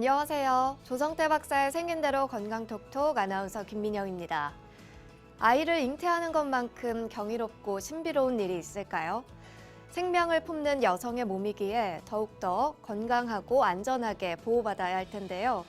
안녕하세요. 조성태 박사의 생긴 대로 건강톡톡 아나운서 김민영입니다. 아이를 잉태하는 것만큼 경이롭고 신비로운 일이 있을까요? 생명을 품는 여성의 몸이기에 더욱더 건강하고 안전하게 보호받아야 할 텐데요.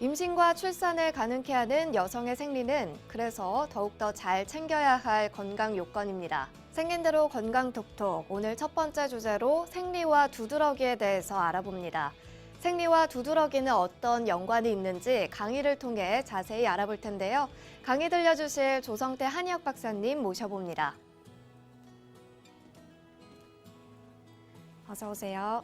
임신과 출산을 가능케 하는 여성의 생리는 그래서 더욱더 잘 챙겨야 할 건강 요건입니다. 생긴 대로 건강 톡톡 오늘 첫 번째 주제로 생리와 두드러기에 대해서 알아봅니다. 생리와 두드러기는 어떤 연관이 있는지 강의를 통해 자세히 알아볼 텐데요. 강의 들려주실 조성태 한의학 박사님 모셔봅니다. 어서 오세요.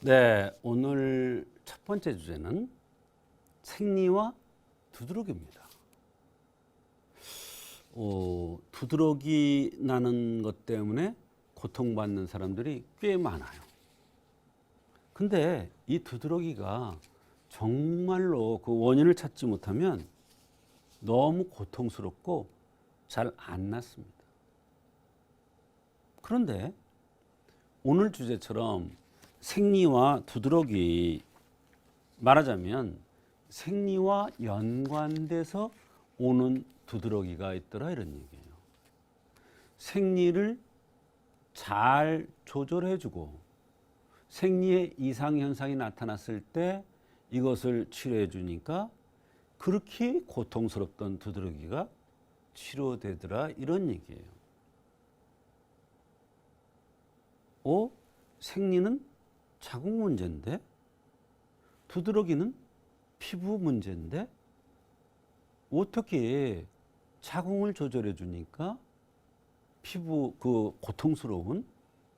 네, 오늘 첫 번째 주제는 생리와 두드러기입니다. 어, 두드러기 나는 것 때문에 고통받는 사람들이 꽤 많아요. 근데 이 두드러기가 정말로 그 원인을 찾지 못하면 너무 고통스럽고 잘 안 낫습니다. 그런데 오늘 주제처럼 생리와 두드러기 말하자면 생리와 연관돼서 오는 두드러기가 있더라 이런 얘기예요. 생리를 잘 조절해주고 생리의 이상 현상이 나타났을 때 이것을 치료해 주니까 그렇게 고통스럽던 두드러기가 치료되더라 이런 얘기예요. 어? 생리는 자궁 문제인데 두드러기는 피부 문제인데 어떻게 자궁을 조절해 주니까 피부 그 고통스러운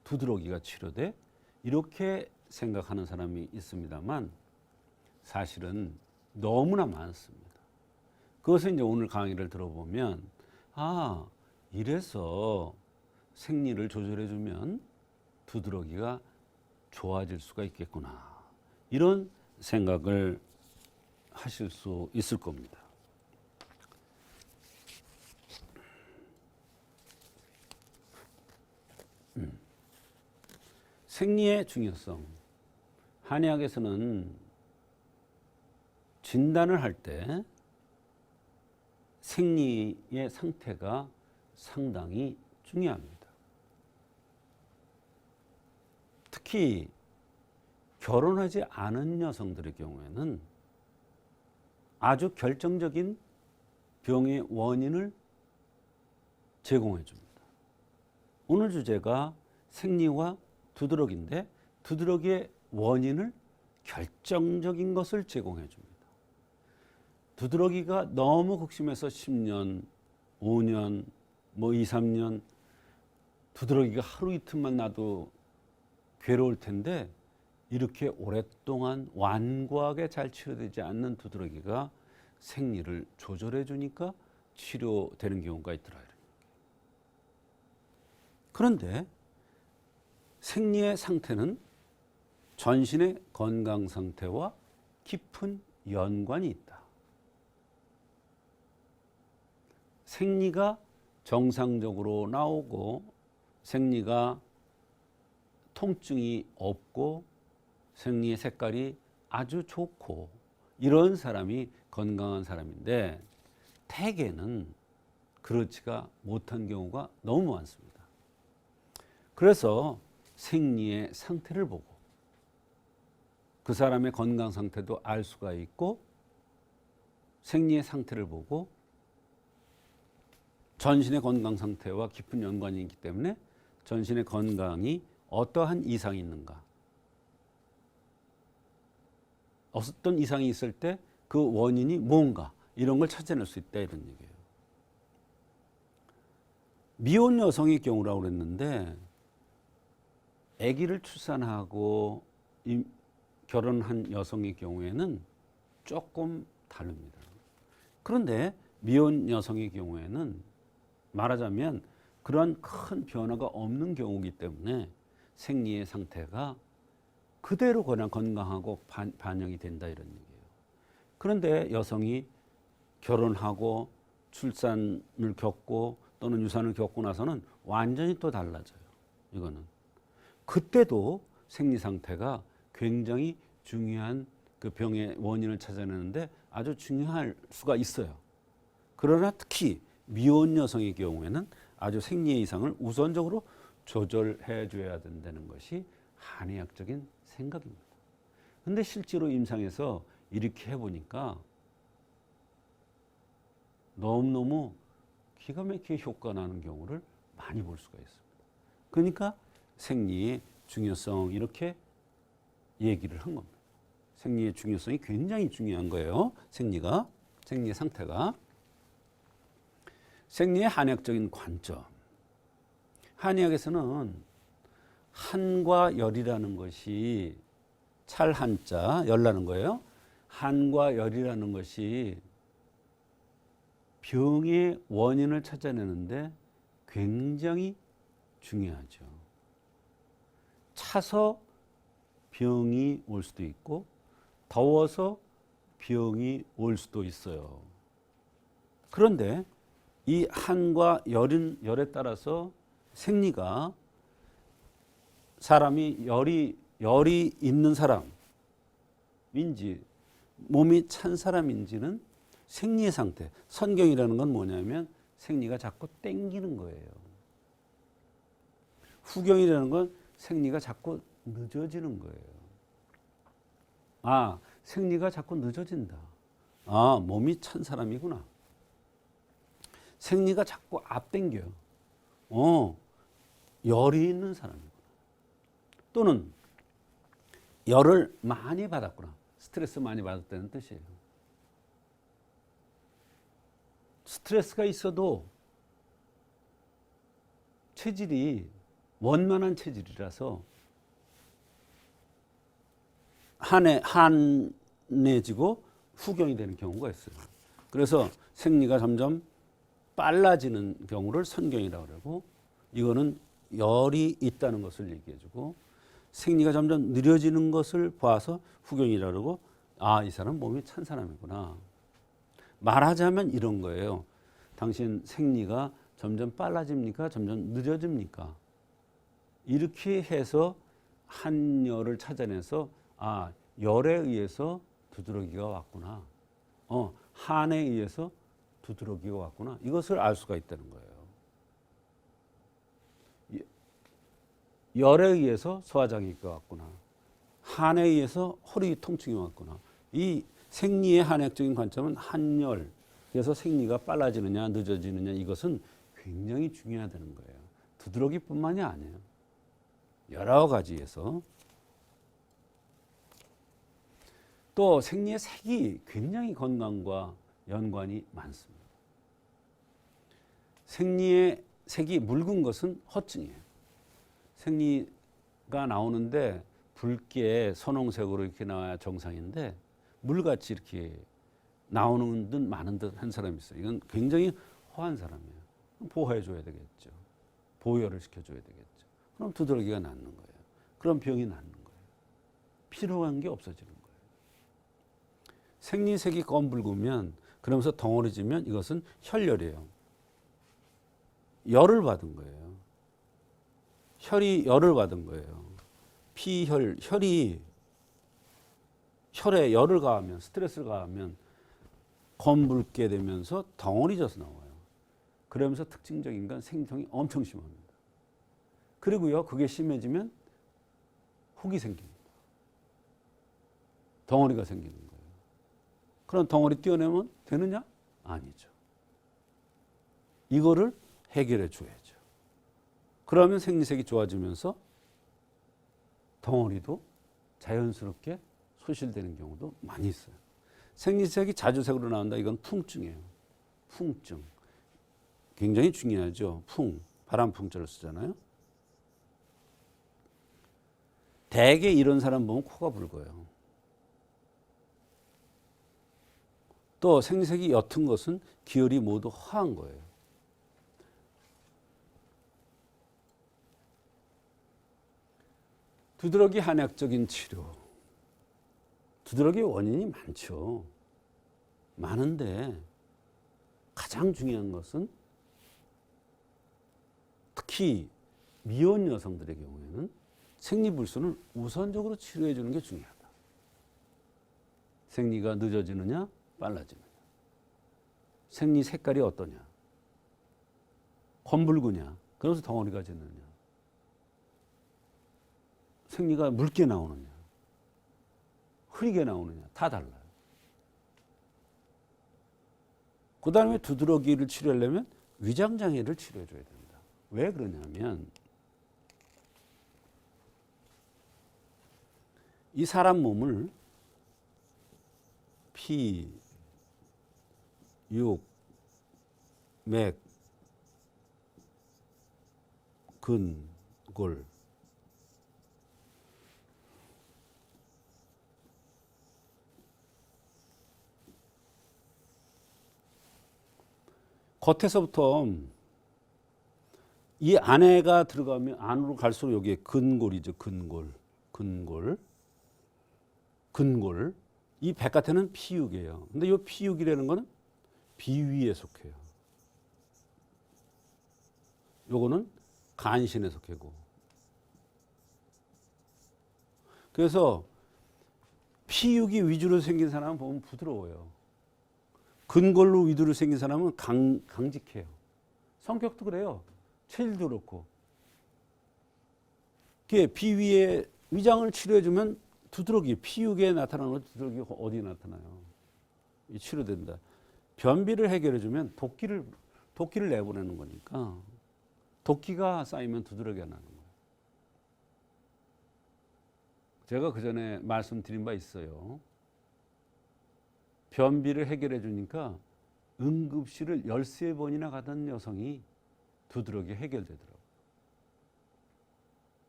두드러기가 치료돼 이렇게 생각하는 사람이 있습니다만 사실은 너무나 많습니다. 그것을 이제 오늘 강의를 들어보면 아 이래서 생리를 조절해 주면 두드러기가 좋아질 수가 있겠구나. 이런 생각을 하실 수 있을 겁니다. 음. 생리의 중요성. 한의학에서는 진단을 할 때 생리의 상태가 상당히 중요합니다. 특히 결혼하지 않은 여성들의 경우에는 아주 결정적인 병의 원인을 제공해 줍니다. 오늘 주제가 생리와 두드러기인데 두드러기의 원인을 결정적인 것을 제공해 줍니다. 두드러기가 너무 극심해서 10년, 5년, 뭐 2, 3년 두드러기가 하루 이틀만 나도 괴로울 텐데 이렇게 오랫동안 완고하게 잘 치료되지 않는 두드러기가 생리를 조절해 주니까 치료되는 경우가 있더라. 그런데 생리의 상태는 전신의 건강 상태와 깊은 연관이 있다. 생리가 정상적으로 나오고 생리가 통증이 없고 생리의 색깔이 아주 좋고 이런 사람이 건강한 사람인데 대개는 그렇지가 못한 경우가 너무 많습니다. 그래서 생리의 상태를 보고 그 사람의 건강 상태도 알 수가 있고 생리의 상태를 보고 전신의 건강 상태와 깊은 연관이 있기 때문에 전신의 건강이 어떠한 이상이 있는가 어떤 이상이 있을 때 그 원인이 뭔가 이런 걸 찾아낼 수 있다 이런 얘기예요. 미혼 여성의 경우라고 그랬는데 아기를 출산하고 결혼한 여성의 경우에는 조금 다릅니다. 그런데 미혼 여성의 경우에는 말하자면 그런 큰 변화가 없는 경우이기 때문에 생리의 상태가 그대로 그냥 건강하고 반, 반영이 된다 이런 얘기예요. 그런데 여성이 결혼하고 출산을 겪고 또는 유산을 겪고 나서는 완전히 또 달라져요. 이거는 그때도 생리 상태가 굉장히 중요한 그 병의 원인을 찾아내는데 아주 중요할 수가 있어요. 그러나 특히 미혼 여성의 경우에는 아주 생리의 이상을 우선적으로 조절해 줘야 된다는 것이 한의학적인 생각입니다. 근데 실제로 임상에서 이렇게 해보니까 너무너무 기가 막히게 효과 나는 경우를 많이 볼 수가 있습니다. 그러니까 생리의 중요성 이렇게 얘기를 한 겁니다. 생리의 중요성이 굉장히 중요한 거예요. 생리가 생리의 상태가 생리의 한의학적인 관점. 한의학에서는 한과 열이라는 것이 찰 한자 열라는 거예요. 한과 열이라는 것이 병의 원인을 찾아내는데 굉장히 중요하죠. 차서 병이 올 수도 있고 더워서 병이 올 수도 있어요. 그런데 이 한과 열인 열에 따라서 생리가 사람이 열이 열이 있는 사람인지 몸이 찬 사람인지는 생리의 상태. 선경이라는 건 뭐냐면 생리가 자꾸 땡기는 거예요. 후경이라는 건 생리가 자꾸 늦어지는 거예요. 아, 생리가 자꾸 늦어진다. 아, 몸이 찬 사람이구나. 생리가 자꾸 앞당겨요. 어, 열이 있는 사람이구나. 또는 열을 많이 받았구나. 스트레스 많이 받았다는 뜻이에요. 스트레스가 있어도 체질이 원만한 체질이라서 한해 한해지고 후경이 되는 경우가 있어요. 그래서 생리가 점점 빨라지는 경우를 선경이라고 그러고 이거는 열이 있다는 것을 얘기해주고 생리가 점점 느려지는 것을 봐서 후경이라고 그러고 아 이 사람 몸이 찬 사람이구나. 말하자면 이런 거예요. 당신 생리가 점점 빨라집니까? 점점 느려집니까? 이렇게 해서 한 열을 찾아내서 아 열에 의해서 두드러기가 왔구나. 어 한에 의해서 두드러기가 왔구나. 이것을 알 수가 있다는 거예요. 열에 의해서 소화장애가 왔구나. 한에 의해서 허리 통증이 왔구나. 이 생리의 한약적인 관점은 한열. 그래서 생리가 빨라지느냐 늦어지느냐 이것은 굉장히 중요하다는 거예요. 두드러기뿐만이 아니에요. 여러 가지에서 또 생리의 색이 굉장히 건강과 연관이 많습니다. 생리의 색이 묽은 것은 허증이에요. 생리가 나오는데 붉게 선홍색으로 이렇게 나와야 정상인데 물같이 이렇게 나오는 듯 많은 듯 한 사람이 있어요. 이건 굉장히 허한 사람이에요. 보호해 줘야 되겠죠. 보혈을 시켜 줘야 되겠죠. 그럼 두드러기가 낫는 거예요. 그럼 병이 낫는 거예요. 필요한 게 없어지는 거예요. 생리색이 검붉으면 그러면서 덩어리지면 이것은 혈열이에요. 열을 받은 거예요. 혈이 열을 받은 거예요. 피혈, 혈이 혈에 열을 가하면 스트레스를 가하면 검붉게 되면서 덩어리 져서 나와요. 그러면서 특징적인 건 생통이 엄청 심합니다. 그리고요, 그게 심해지면 혹이 생깁니다. 덩어리가 생기는 거예요. 그럼 덩어리 띄어내면 되느냐? 아니죠. 이거를 해결해 줘야죠. 그러면 생리색이 좋아지면서 덩어리도 자연스럽게 소실되는 경우도 많이 있어요. 생리색이 자주색으로 나온다. 이건 풍증이에요. 풍증. 굉장히 중요하죠. 풍. 바람풍자를 쓰잖아요. 대개 이런 사람 보면 코가 붉어요. 또 생리색이 옅은 것은 기혈이 모두 허한 거예요. 두드러기 한약적인 치료. 두드러기 원인이 많죠. 많은데 가장 중요한 것은 특히 미혼 여성들의 경우에는 생리불순을 우선적으로 치료해 주는 게 중요하다. 생리가 늦어지느냐, 빨라지느냐. 생리 색깔이 어떠냐. 검붉으냐, 그래서 덩어리가 짖느냐. 생리가 묽게 나오느냐, 흐리게 나오느냐, 다 달라요. 그 다음에 두드러기를 치료하려면 위장장애를 치료해줘야 됩니다. 왜 그러냐면 이 사람 몸을 피, 육, 맥, 근, 골 겉에서부터 이 안에가 들어가면 안으로 갈수록 여기에 근골이죠. 근골. 근골. 근골. 이 바깥에는 피육이에요. 근데 이 피육이라는 거는 비위에 속해요. 요거는 간신에 속해고. 그래서 피육이 위주로 생긴 사람은 보면 부드러워요. 근골로 위주로 생긴 사람은 강, 강직해요. 성격도 그래요. 체질도 그렇고. 그게 비위에 위장을 치료해주면 두드러기, 피육에 나타나는 두드러기 어디 나타나요? 이 치료된다. 변비를 해결해주면 도끼를, 도끼를 내보내는 거니까 도끼가 쌓이면 두드러기가 나는 거예요. 제가 그 전에 말씀드린 바 있어요. 변비를 해결해 주니까 응급실을 13번이나 가던 여성이 두드러기 해결되더라고요.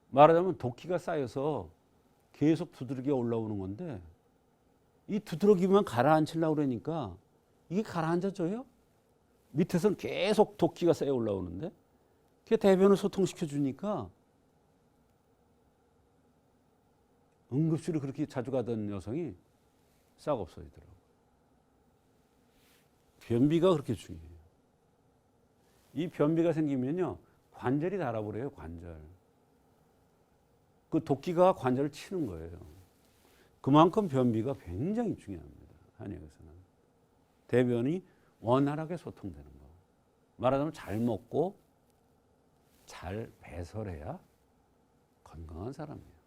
말하자면 도끼가 쌓여서 계속 두드러기가 올라오는 건데 이 두드러기만 가라앉히려고 그러니까 이게 가라앉아져요? 밑에서는 계속 도끼가 쌓여 올라오는데 그게 대변을 소통시켜 주니까 응급실을 그렇게 자주 가던 여성이 싹 없어지더라고요. 변비가 그렇게 중요해요. 이 변비가 생기면요, 관절이 달아버려요, 관절. 그 도끼가 관절을 치는 거예요. 그만큼 변비가 굉장히 중요합니다. 한의학에서는. 대변이 원활하게 소통되는 거. 말하자면 잘 먹고 잘 배설해야 건강한 사람이에요.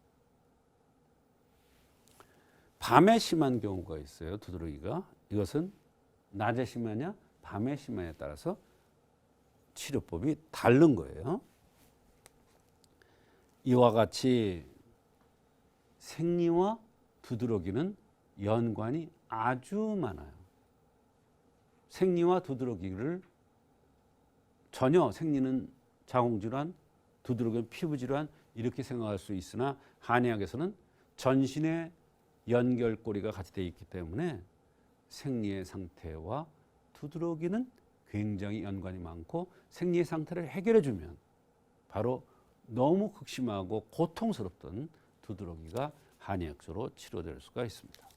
밤에 심한 경우가 있어요, 두드러기가. 이것은 낮에 심하냐, 밤에 심하냐에 따라서 치료법이 다른 거예요. 이와 같이 생리와 두드러기는 연관이 아주 많아요. 생리와 두드러기를 전혀 생리는 자궁질환, 두드러기는 피부질환 이렇게 생각할 수 있으나 한의학에서는 전신의 연결고리가 같이 되어 있기 때문에 생리의 상태와 두드러기는 굉장히 연관이 많고 생리의 상태를 해결해 주면 바로 너무 극심하고 고통스럽던 두드러기가 한의학적으로 치료될 수가 있습니다.